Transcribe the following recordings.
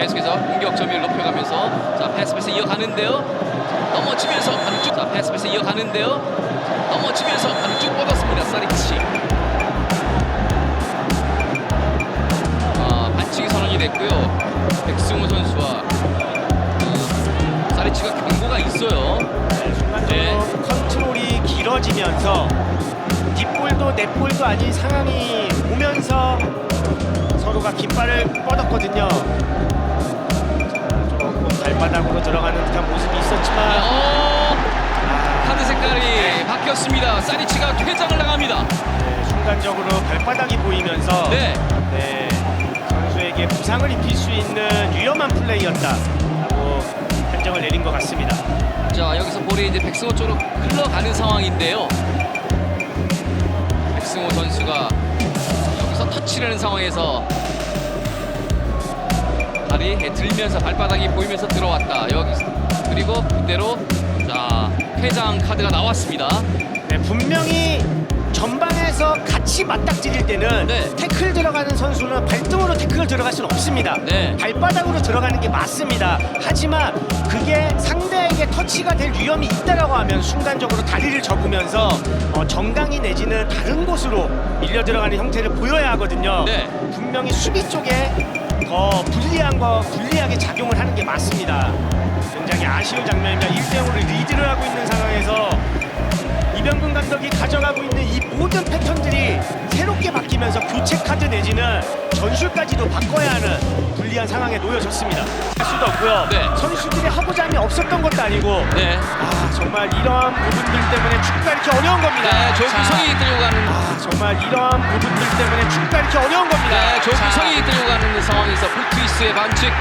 계속해서 공격 점유율 높여가면서 자 패스 패스 이어가는데요. 넘어지면서 바로 쭉. 자 패스 패스 이어가는데요. 넘어지면서 바로 쭉 뻗었습니다. 사리치. 아 반칙이 선언이 됐고요. 백승호 선수와 그 사리치가 경고가 있어요. 순간적으로 컨트롤이 길어지면서 뒷볼도 넷볼도 아닌 상황이 오면서 서로가 깃발을 뻗었거든요. 바뀌었습니다. 사리치가 퇴장을 나갑니다. 네, 순간적으로 발바닥이 보이면서 네. 네, 선수에게 부상을 입힐 수 있는 위험한 플레이였다라고 판정을 내린 것 같습니다. 자 여기서 볼이 이제 백승호 쪽으로 흘러가는 상황인데요. 백승호 선수가 여기서 터치를 하는 상황에서 발이 들면서 발바닥이 보이면서 들어왔다. 여기 그리고 그대로 자 퇴장 카드가 나왔습니다. 네, 분명히 전방에서 같이 맞닥뜨릴 때는 네. 태클 들어가는 선수는 발등으로 태클 들어갈 수는 없습니다. 네. 발바닥으로 들어가는 게 맞습니다. 하지만 그게 상대에게 터치가 될 위험이 있다라고 하면 순간적으로 다리를 접으면서 어, 정강이 내지는 다른 곳으로 밀려 들어가는 형태를 보여야 하거든요. 네. 분명히 수비 쪽에 더 불리한 거 불리하게 작용을 하는 게 맞습니다. 굉장히 아쉬운 장면입니다. 1대0으로 리드를 하고 있는 상황에서 이병근 감독이 가져가고 있는 이 모든 패턴들이 새롭게 바뀌면서 교체 카드 내지는 전술까지도 바꿔야 하는 불리한 상황에 놓여졌습니다. 할 수도 없고요. 네. 선수들이 하고자 함이 없었던 것도 아니고 네. 아 정말 이런 부분들 때문에 축구가 이렇게 어려운 겁니다. 네, 조규성이 자, 끌고 가는 아 정말 이런 부분들 때문에 축구가 이렇게 어려운 겁니다. 네, 조규성이 자, 끌고 가는 상황에서 풀트위스의 반칙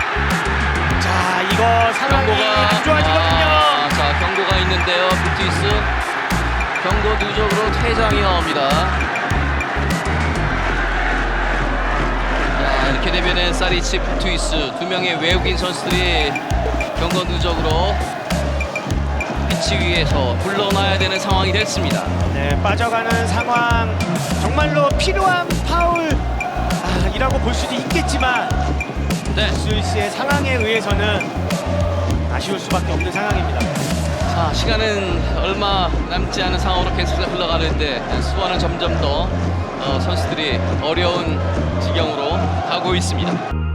자 이거 상황이 경고가 안 좋아지거든요. 아, 자 경고가 있는데요. 풀트위스 경고 누적으로 퇴장이 나옵니다. 자 이렇게 되면은 사리치 풀트위스 두 명의 외국인 선수들이 경고 누적으로 피치 위에서 물러나야 되는 상황이 됐습니다. 네, 빠져가는 상황 정말로 필요한 파울이라고 볼 수도 있겠지만 네. 스위스의 상황에 의해서는 아쉬울 수밖에 없는 상황입니다. 자 시간은 얼마 남지 않은 상황으로 계속 흘러가는데 수원은 점점 더 어, 선수들이 어려운 지경으로 가고 있습니다.